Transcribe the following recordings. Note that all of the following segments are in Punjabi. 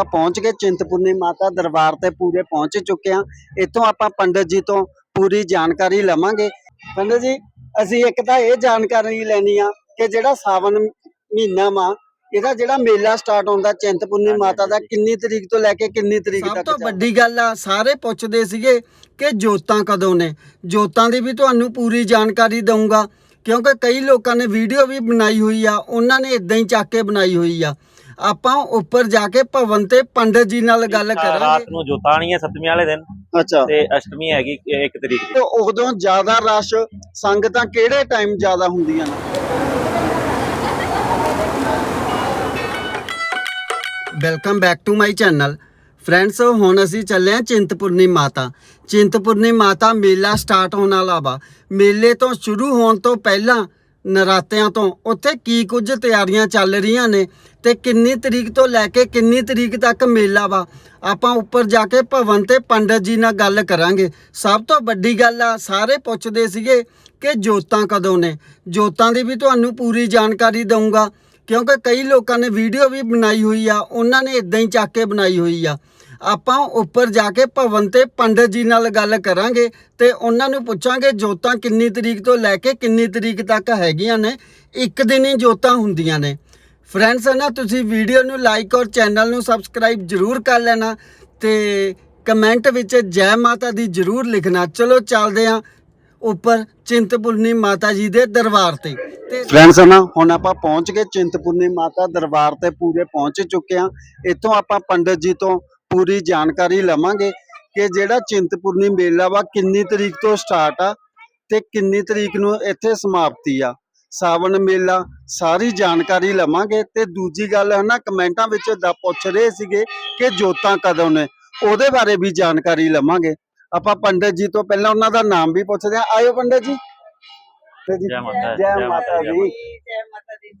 ਆਪਾਂ ਪਹੁੰਚ ਗਏ ਚਿੰਤਪੁਰਨੀ ਮਾਤਾ ਦਰਬਾਰ ਤੇ ਪੂਰੇ ਪਹੁੰਚ ਚੁੱਕੇ ਹਾਂ ਇੱਥੋਂ ਆਪਾਂ ਪੰਡਤ ਜੀ ਤੋਂ ਪੂਰੀ ਜਾਣਕਾਰੀ ਲਵਾਂਗੇ ਪੰਡਤ ਜੀ ਅਸੀਂ ਇੱਕ ਤਾਂ ਇਹ ਜਾਣਕਾਰੀ ਲੈਣੀ ਆ ਕਿ ਜਿਹੜਾ ਸਾਵਨ ਮਹੀਨਾ ਵਾ ਇਹਦਾ ਜਿਹੜਾ ਮੇਲਾ ਸਟਾਰਟ ਹੁੰਦਾ ਚਿੰਤਪੁਰਨੀ ਮਾਤਾ ਦਾ। ਕਿੰਨੀ ਤਰੀਕ ਤੋਂ ਲੈ ਕੇ ਕਿੰਨੀ ਤਰੀਕ ਸਭ ਤੱਕ ਤੋਂ ਚੱਲਦਾ? ਵੱਡੀ ਗੱਲ ਆ ਸਾਰੇ ਪੁੱਛਦੇ ਸੀਗੇ ਕਿ ਜੋਤਾਂ ਕਦੋਂ ਨੇ ਜੋਤਾਂ ਦੀ ਵੀ ਤੁਹਾਨੂੰ ਪੂਰੀ ਜਾਣਕਾਰੀ ਦਊਂਗਾ ਕਿਉਂਕਿ ਕਈ ਲੋਕਾਂ ਨੇ ਵੀਡੀਓ ਵੀ ਬਣਾਈ ਹੋਈ ਆ ਉਹਨਾਂ ਨੇ ਇਦਾਂ ਹੀ ਚੱਕ ਕੇ ਬਣਾਈ ਹੋਈ ਆ ਆਪਾਂ ਉੱਪਰ ਜਾ ਕੇ ਭਵਨ ਤੇ ਪੰਡਤ ਜੀ ਨਾਲ ਗੱਲ ਰਾਤ ਕਰਾਂਗੇ। ਨੂੰ ਜੋਤਾਂ ਆਣੀਆਂ ਸੱਤਵੀਂ ਵਾਲੇ ਦਿਨ। ਅੱਛਾ। ਤੇ ਅਸ਼ਟਮੀ ਹੈਗੀ 1 ਤਰੀਕ ਦੀ। ਤੇ ਉਦੋਂ ਜ਼ਿਆਦਾ ਰਸ਼ ਸੰਗਤਾਂ ਕਿਹੜੇ ਟਾਈਮ ਜ਼ਿਆਦਾ ਹੁੰਦੀਆਂ ਨੇ? Welcome back to my channel friends ਹੁਣ ਅਸੀਂ ਚੱਲੇ ਹਾਂ ਚਿੰਤਪੁਰਨੀ ਮਾਤਾ। ਚਿੰਤਪੁਰਨੀ ਮਾਤਾ ਮੇਲਾ ਸਟਾਰਟ ਹੋਣ ਵਾਲਾ ਵਾ। ਮੇਲੇ ਤੋਂ ਸ਼ੁਰੂ ਹੋਣ ਤੋਂ ਪਹਿਲਾਂ ਨਰਾਤਿਆਂ ਤੋਂ। ਉੱਥੇ ਕੀ ਕੁਝ ਤਿਆਰੀਆਂ ਚੱਲ ਰਹੀਆਂ ਨੇ ਤੇ ਕਿੰਨੀ ਤਰੀਕ ਤੋਂ ਲੈ ਕੇ ਕਿੰਨੀ ਤਰੀਕ ਤੱਕ ਮੇਲਾ ਵਾ। ਆਪਾਂ ਉੱਪਰ ਜਾ ਕੇ ਭਵਨ ਤੇ ਪੰਡਤ ਜੀ ਨਾਲ ਗੱਲ ਕਰਾਂਗੇ। ਸਭ ਤੋਂ ਵੱਡੀ ਗੱਲ ਆ, ਸਾਰੇ ਪੁੱਛਦੇ ਸੀਗੇ ਕਿ ਜੋਤਾਂ ਕਦੋਂ ਨੇ। ਜੋਤਾਂ ਦੀ ਵੀ ਤੁਹਾਨੂੰ ਪੂਰੀ ਜਾਣਕਾਰੀ ਦਊਂਗਾ, ਕਿਉਂਕਿ ਕਈ ਲੋਕਾਂ ਨੇ ਵੀਡੀਓ ਵੀ ਬਣਾਈ ਹੋਈ ਆ, ਉਹਨਾਂ ਨੇ ਇਦਾਂ ਹੀ ਚੱਕ ਕੇ ਬਣਾਈ ਹੋਈ ਆ। ਆਪਾਂ ਉੱਪਰ ਜਾ ਕੇ ਭਵਨ ਤੇ ਪੰਡਤ ਜੀ ਨਾਲ ਗੱਲ ਕਰਾਂਗੇ ਤੇ ਉਹਨਾਂ ਨੂੰ ਪੁੱਛਾਂਗੇ ਜੋਤਾਂ ਕਿੰਨੀ ਤਰੀਕ ਤੋਂ ਲੈ ਕੇ ਕਿੰਨੀ ਤਰੀਕ ਤੱਕ ਹੈਗੀਆਂ ਨੇ, ਇੱਕ ਦਿਨ ਹੀ ਜੋਤਾਂ ਹੁੰਦੀਆਂ ਨੇ। ਫਰੈਂਡਸ ਨਾ, ਤੁਸੀਂ ਵੀਡੀਓ ਨੂੰ ਲਾਈਕ ਔਰ ਚੈਨਲ ਨੂੰ ਸਬਸਕ੍ਰਾਈਬ ਜਰੂਰ ਕਰ ਲੈਣਾ ਤੇ ਕਮੈਂਟ ਵਿੱਚ ਜੈ ਮਾਤਾ ਦੀ ਜਰੂਰ ਲਿਖਣਾ। ਚਲੋ ਚੱਲਦੇ ਆਂ ਉੱਪਰ ਚਿੰਤਪੁਰਨੀ ਮਾਤਾ ਜੀ ਦੇ ਦਰਬਾਰ ਤੇ। ਤੇ ਫਰੈਂਡਸ ਨਾ, ਹੁਣ ਆਪਾਂ ਪਹੁੰਚ ਗਏ ਚਿੰਤਪੁਰਨੀ ਮਾਤਾ ਦਰਬਾਰ ਤੇ, ਪੂਰੇ ਪਹੁੰਚ ਚੁੱਕੇ ਹਾਂ। ਇੱਥੋਂ ਆਪਾਂ ਪੰਡਤ ਜੀ ਤੋਂ ਪੂਰੀ ਜਾਣਕਾਰੀ ਲਵਾਂਗੇ ਕਿ ਜਿਹੜਾ ਚਿੰਤਪੁਰਨੀ ਮੇਲਾ ਵਾ ਕਿੰਨੀ ਤਰੀਕ ਤੋਂ ਸਟਾਰਟ ਆ ਤੇ ਕਿੰਨੀ ਤਰੀਕ ਨੂੰ ਇੱਥੇ ਸਮਾਪਤੀ ਆ। ਸਾਵਣ ਮੇਲਾ ਸਾਰੀ ਜਾਣਕਾਰੀ ਲਵਾਂਗੇ ਤੇ ਦੂਜੀ ਗੱਲ ਹੈ ਨਾ ਕਮੈਂਟਾਂ ਵਿੱਚ ਦਾ ਪੁੱਛ ਰਹੇ ਸੀਗੇ ਕਿ ਜੋਤਾਂ ਕਦੋਂ ਨੇ ਉਹਦੇ ਬਾਰੇ ਵੀ ਜਾਣਕਾਰੀ ਲਵਾਂਗੇ। ਆਪਾਂ ਪੰਡਤ ਜੀ ਤੋਂ ਪਹਿਲਾਂ ਉਹਨਾਂ ਦਾ ਨਾਮ ਵੀ ਪੁੱਛਦੇ ਆ ਆਇਓ ਪੰਡਤ ਜੀ। ਜੀ, ਮਾਤਾ ਜੈ ਮਾਤਾ ਜੈ ਮਾਤਾ ਦੀ। ਜੀ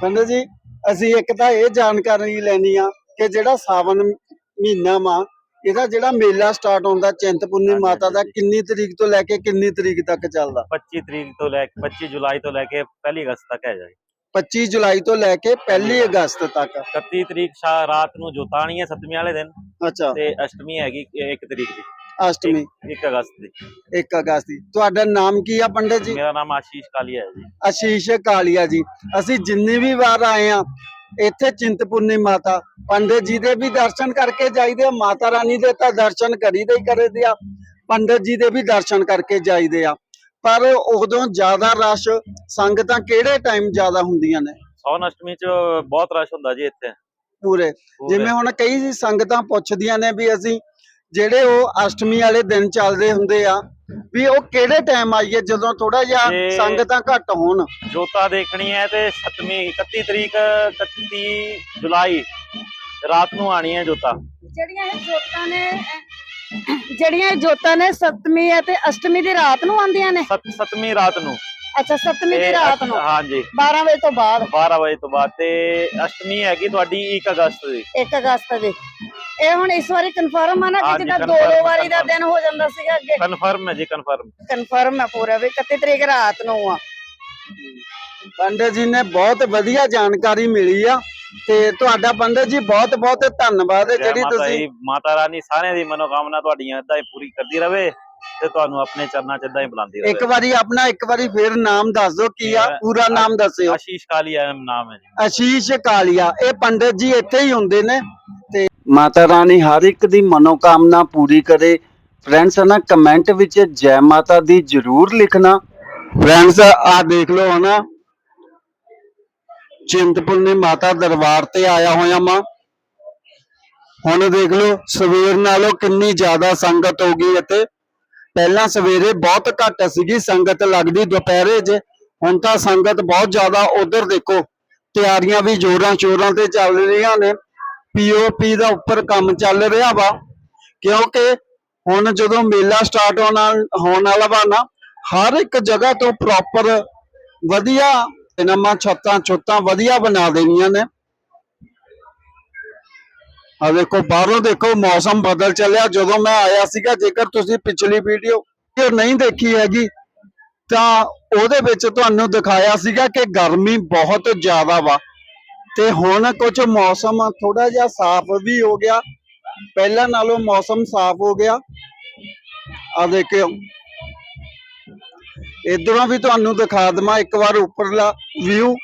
ਪੰਡਤ ਜੀ ਅਸੀਂ ਇੱਕ ਤਾਂ ਇਹ ਜਾਣਕਾਰੀ ਲੈਣੀ ਆ ਕਿ ਜਿਹੜਾ ਸਾਵਨ ਮਹੀਨਾ ਵਾ ਇਹਦਾ ਜਿਹੜਾ ਮੇਲਾ ਸਟਾਰਟ ਹੁੰਦਾ ਚਿੰਤਪੁਰਨੀ ਮਾਤਾ ਦਾ। ਕਿੰਨੀ ਤਰੀਕ ਤੋਂ ਲੈ ਕੇ ਕਿੰਨੀ ਤਰੀਕ ਤੱਕ ਚੱਲਦਾ? 25 ਤਰੀਕ ਤੋਂ ਲੈ ਕੇ 25 ਜੁਲਾਈ ਤੋਂ ਲੈ ਕੇ 1 ਅਗਸਤ ਤੱਕ ਹੈ ਜੀ। 25 ਜੁਲਾਈ ਤੋਂ ਲੈ ਕੇ 1 ਅਗਸਤ ਤੱਕ। 31 ਤਰੀਕ ਸ਼ਾ ਰਾਤ ਨੂੰ ਜੋਤਾਂ ਆਣੀਆਂ ਸੱਤਵੀਂ ਵਾਲੇ ਦਿਨ ਅੱਛਾ। ਤੇ ਅਸ਼ਟਮੀ ਹੈਗੀ 1 ਤਰੀਕ ਦੀ। ਅਸ਼ਟਮੀ। 1 ਅਗਸਤ ਦੀ। 1 ਅਗਸਤ ਦੀ। ਤੁਹਾਡਾ ਨਾਮ ਕੀ ਆ ਪੰਡਤ ਜੀ? ਮੇਰਾ ਨਾਮ ਆਸ਼ੀਸ਼ ਕਾਲੀਆ ਹੈ ਜੀ। ਆਸ਼ੀਸ਼ ਕਾਲੀਆ ਜੀ। ਅਸੀਂ ਜਿੰਨੀ ਵੀ ਵਾਰ ਆਏ ਆ ਇੱਥੇ ਚਿੰਤਪੁਰਨੀ ਮਾਤਾ ਪੰਡਤ ਜੀ ਦੇ ਵੀ ਦਰਸ਼ਨ ਕਰਕੇ ਜਾਈਦੇ ਆ ਮਾਤਾ ਰਾਣੀ ਦੇ ਤਾਂ ਦਰਸ਼ਨ ਕਰੀਦੇ ਹੀ ਕਰੀਦੇ ਆ ਪੰਡਤ ਜੀ ਦੇ ਵੀ ਦਰਸ਼ਨ ਕਰਕੇ ਜਾਈਦੇ ਆ। ਪਰ ਉਦੋਂ ਜ਼ਿਆਦਾ ਰਸ਼ ਸੰਗਤਾਂ ਕਿਹੜੇ ਟਾਈਮ ਜ਼ਿਆਦਾ ਹੁੰਦੀਆਂ ਨੇ? ਸੌਨ ਅਸ਼ਟਮੀ ਚ ਬਹੁਤ ਰਸ਼ ਹੁੰਦਾ ਜੀ ਇੱਥੇ। ਪੂਰੇ। ਪੂਰੇ। ਜਿਵੇਂ ਹੁਣ ਕਈ ਸੰਗਤਾਂ ਪੁੱਛਦੀਆਂ ਨੇ ਵੀ ਅਸੀਂ ਜਿਹੜੇ ਉਹ ਅਸ਼ਟਮੀ ਵਾਲੇ ਦਿਨ ਚੱਲਦੇ ਹੁੰਦੇ ਆ ਵੀ ਉਹ ਕਿਹੜੇ ਟਾਈਮ ਆਈਏ ਜਦੋਂ ਥੋੜਾ ਜਿਹਾ ਸੰਗਤਾਂ ਘੱਟ ਹੋਣ? ਜੋਤਾਂ ਦੇਖਣੀ ਹੈ ਤੇ 7ਵੀਂ 31 ਤਰੀਕ 31 ਜੁਲਾਈ ਰਾਤ ਨੂੰ ਆਣੀ ਹੈ ਜੋਤਾਂ। ਜਿਹੜੀਆਂ ਇਹ ਜੋਤਾਂ ਨੇ ਅਹ, ਜਿਹੜੀਆਂ ਇਹ ਜੋਤਾਂ ਨੇ ਸੱਤਵੀਂ ਅਤੇ ਅਸ਼ਟਮੀ ਦੀ ਰਾਤ ਨੂੰ ਆਉਂਦੀਆਂ ਨੇ? ਸੱਤ ਸੱਤਵੀਂ ਰਾਤ ਨੂੰ। ਅੱਛਾ ਸੱਤਵੀਂ ਦੀ ਤੇ ਰਾਤ ਅਸ਼ਟ- ਨੂੰ? ਹਾਂਜੀ। 12 ਵਜੇ ਤੋਂ ਬਾਅਦ? 12 ਵਜੇ ਤੋਂ ਬਾਅਦ ਤੇ ਅਸ਼ਟਮੀ ਹੈਗੀ ਤੁਹਾਡੀ 1 ਅਗਸਤ ਦੀ। 1 ਅਗਸਤ ਦੀ। ਇਹ ਹੁਣ ਇਸ ਵਾਰੀ ਕਨਫਰਮ ਆ ਨਾ ਕਿ ਹਾਂਜੀ, ਜਿੱਦਾਂ ਦੋ confirm, ਦੋ ਵਾਰੀ ਦਾ confirm। ਦਿਨ ਹੋ ਜਾਂਦਾ ਸੀਗਾ ਅੱਗੇ। ਕਨਫਰਮ ਹੈ ਜੀ ਕਨਫਰਮ ਕਨਫਰਮ ਹੈ ਪੂਰਾ ਵੀ 31 ਤਰੀਕ ਰਾਤ ਨੂੰ ਆ। ਪੰਡਤ ਜੀ ਨੇ ਬਹੁਤ ਵਧੀਆ ਜਾਣਕਾਰੀ ਮਿਲੀ ਆ ਤੇ ਤੁਹਾਡਾ ਪੰਡਤ ਜੀ ਬਹੁਤ ਬਹੁਤ ਧੰਨਵਾਦ ਹੈ ਜਿਹੜੀ ਮਾਤਾ ਤੁਸੀਂ ਜੀ ਮਾਤਾ ਰਾਣੀ ਸਾਰਿਆਂ ਦੀ ਮਨੋਕਾਮਨਾ ਤੁਹਾਡੀਆਂ ਹੀ ਪੂਰੀ ਕਰਦੀ ਰਵੇ। ਤੇ ਤੁਹਾਨੂੰ ਆਪਣੇ ਚਰਨਾਂ 'ਚ ਏਦਾਂ ਹੀ ਬੁਲਾਉਂਦੀ ਇੱਕ ਰਵੇ ਵਾਰੀ ਆਪਣਾ ਇੱਕ ਵਾਰੀ ਫੇਰ ਨਾਮ ਦੱਸ ਦਿਓ ਕੀ ਆ ਪੂਰਾ ਨਾਮ ਦੱਸਿਓ। ਆਸ਼ੀਸ਼ ਕਾਲੀਆ ਨਾਮ ਹੈ ਜੀ। ਆਸ਼ੀਸ਼ ਕਾਲੀਆ ਇਹ ਪੰਡਤ ਜੀ ਇੱਥੇ ਹੀ ਹੁੰਦੇ ਨੇ। ਤੇ ਮਾਤਾ ਰਾਣੀ ਹਰ ਇੱਕ ਦੀ ਮਨੋਕਾਮਨਾ ਪੂਰੀ ਕਰੇ। ਫਰੈਂਡਸ ਨਾ ਕਮੈਂਟ ਵਿੱਚ ਜੈ ਮਾਤਾ ਦੀ ਜਰੂਰ ਲਿਖਣਾ। ਫਰੈਂਡਸ ਆ ਦੇਖ ਲਓ ਹਨਾ। ਚਿੰਤਪੁਰਨੀ ਮਾਤਾ ਦਰਬਾਰ ਤੇ ਆਇਆ ਹੋਇਆ ਮਾਂ। ਹੁਣ ਦੇਖ ਲਓ ਸਵੇਰ ਨਾਲੋਂ ਕਿੰਨੀ ਜ਼ਿਆਦਾ ਸੰਗਤ ਹੋ ਗਈ ਇੱਥੇ। ਪਹਿਲਾਂ ਸਵੇਰੇ ਬਹੁਤ ਘੱਟ ਸੀਗੀ, ਸੰਗਤ ਲੱਗਦੀ ਦੁਪਹਿਰੇ 'ਚ ਹੁਣ ਤਾਂ ਸੰਗਤ ਬਹੁਤ ਜ਼ਿਆਦਾ ਉਧਰ ਦੇਖੋ, ਤਿਆਰੀਆਂ ਵੀ ਜੋਰਾਂ ਸ਼ੋਰਾਂ ਤੇ ਚੱਲ ਰਹੀਆਂ ਨੇ। ਪੀਓਪੀ ਦਾ ਉੱਪਰ ਕੰਮ ਚੱਲ ਰਿਹਾ ਵਾ, ਕਿਉਂਕਿ ਹੁਣ ਜਦੋਂ ਮੇਲਾ ਸਟਾਰਟ ਹੋਣਾ ਹੋਣ ਵਾਲਾ ਵਾ ਨਾ, ਹਰ ਇੱਕ ਜਗ੍ਹਾ ਤੋਂ ਪ੍ਰੋਪਰ ਵਧੀਆ ਨਵਾਂ ਛੱਤਾਂ ਛੁੱਤਾਂ ਵਧੀਆ ਬਣਾ ਦੇਣੀਆਂ ਨੇ। ਆ ਦੇਖੋ ਬਾਹਰੋਂ ਦੇਖੋ, ਮੌਸਮ ਬਦਲ ਚੱਲਿਆ। ਜਦੋਂ ਮੈਂ ਆਇਆ ਸੀਗਾ, ਜੇਕਰ ਤੁਸੀਂ ਪਿਛਲੀ ਵੀਡੀਓ ਨਹੀਂ ਦੇਖੀ ਹੈਗੀ, ਤਾਂ ਉਹਦੇ ਵਿੱਚ ਤੁਹਾਨੂੰ ਦਿਖਾਇਆ ਸੀਗਾ ਕਿ ਗਰਮੀ ਬਹੁਤ ਜ਼ਿਆਦਾ ਵਾ। ਤੇ ਹੁਣ ਕੁਝ ਮੌਸਮ ਥੋੜਾ ਜਿਹਾ ਸਾਫ਼ ਵੀ ਹੋ ਗਿਆ। ਪਹਿਲਾਂ ਨਾਲੋਂ ਮੌਸਮ ਸਾਫ਼ ਹੋ ਗਿਆ। ਆ ਦੇਖਿਓ। ਇਧਰੋਂ ਵੀ ਤੁਹਾਨੂੰ ਦਿਖਾ ਦਵਾਂ, ਇੱਕ ਵਾਰ ਉੱਪਰਲਾ ਵਿਊ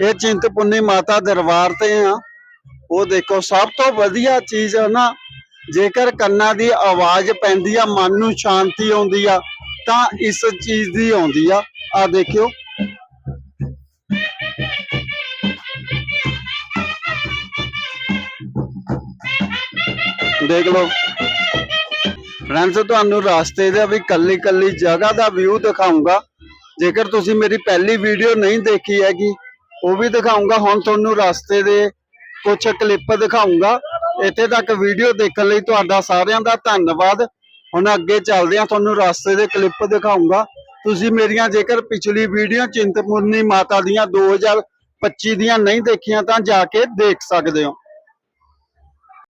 ਇਹ ਚਿੰਤਪੁਰਨੀ ਮਾਤਾ ਦਰਬਾਰ ਤੇ ਆ। ਉਹ ਦੇਖੋ, ਸਭ ਤੋਂ ਵਧੀਆ ਚੀਜ਼ ਹੈ ਨਾ, ਜੇਕਰ ਕੰਨਾਂ ਦੀ ਆਵਾਜ਼ ਪੈਂਦੀ ਆ, ਮਨ ਨੂੰ ਸ਼ਾਂਤੀ ਆਉਂਦੀ ਆ, ਤਾਂ ਇਸ ਚੀਜ਼ ਦੀ ਆਉਂਦੀ ਆ। ਆ ਦੇਖਿਓ। ਦੇਖ ਲਓ। ਫਰੈਂਡਸ, ਤੁਹਾਨੂੰ ਰਾਸਤੇ ਦੇ ਵੀ ਕੱਲੀ ਕੱਲੀ ਜਗ੍ਹਾ ਦਾ ਵਿਊ ਦਿਖਾਉਂਗਾ ਜੇਕਰ ਤੁਸੀਂ ਮੇਰੀ ਪਹਿਲੀ ਵੀਡੀਓ ਨਹੀਂ ਦੇਖੀ ਹੈਗੀ, ਉਹ ਵੀ ਦਿਖਾਉਂਗਾ ਹੁਣ ਤੁਹਾਨੂੰ ਰਾਸਤੇ ਦੇ ਕੁਝ ਕਲਿੱਪ ਦਿਖਾਉਂਗਾ ਇੱਥੇ ਤੱਕ ਵੀਡੀਓ ਦੇਖਣ ਲਈ ਤੁਹਾਡਾ ਸਾਰਿਆਂ ਦਾ ਧੰਨਵਾਦ। ਹੁਣ ਅੱਗੇ ਚੱਲਦੇ ਹਾਂ, ਤੁਹਾਨੂੰ ਰਸਤੇ ਦੇ ਕਲਿੱਪ ਦਿਖਾਉਂਗਾ ਤੁਸੀਂ ਮੇਰੀਆਂ ਜੇਕਰ ਪਿਛਲੀ ਵੀਡੀਓ ਚਿੰਤਪੁਰਨੀ ਮਾਤਾ ਦੀਆਂ 2025 ਦੀਆਂ ਨਹੀਂ ਦੇਖੀਆਂ ਤਾਂ ਜਾ ਕੇ ਦੇਖ ਸਕਦੇ ਹੋ।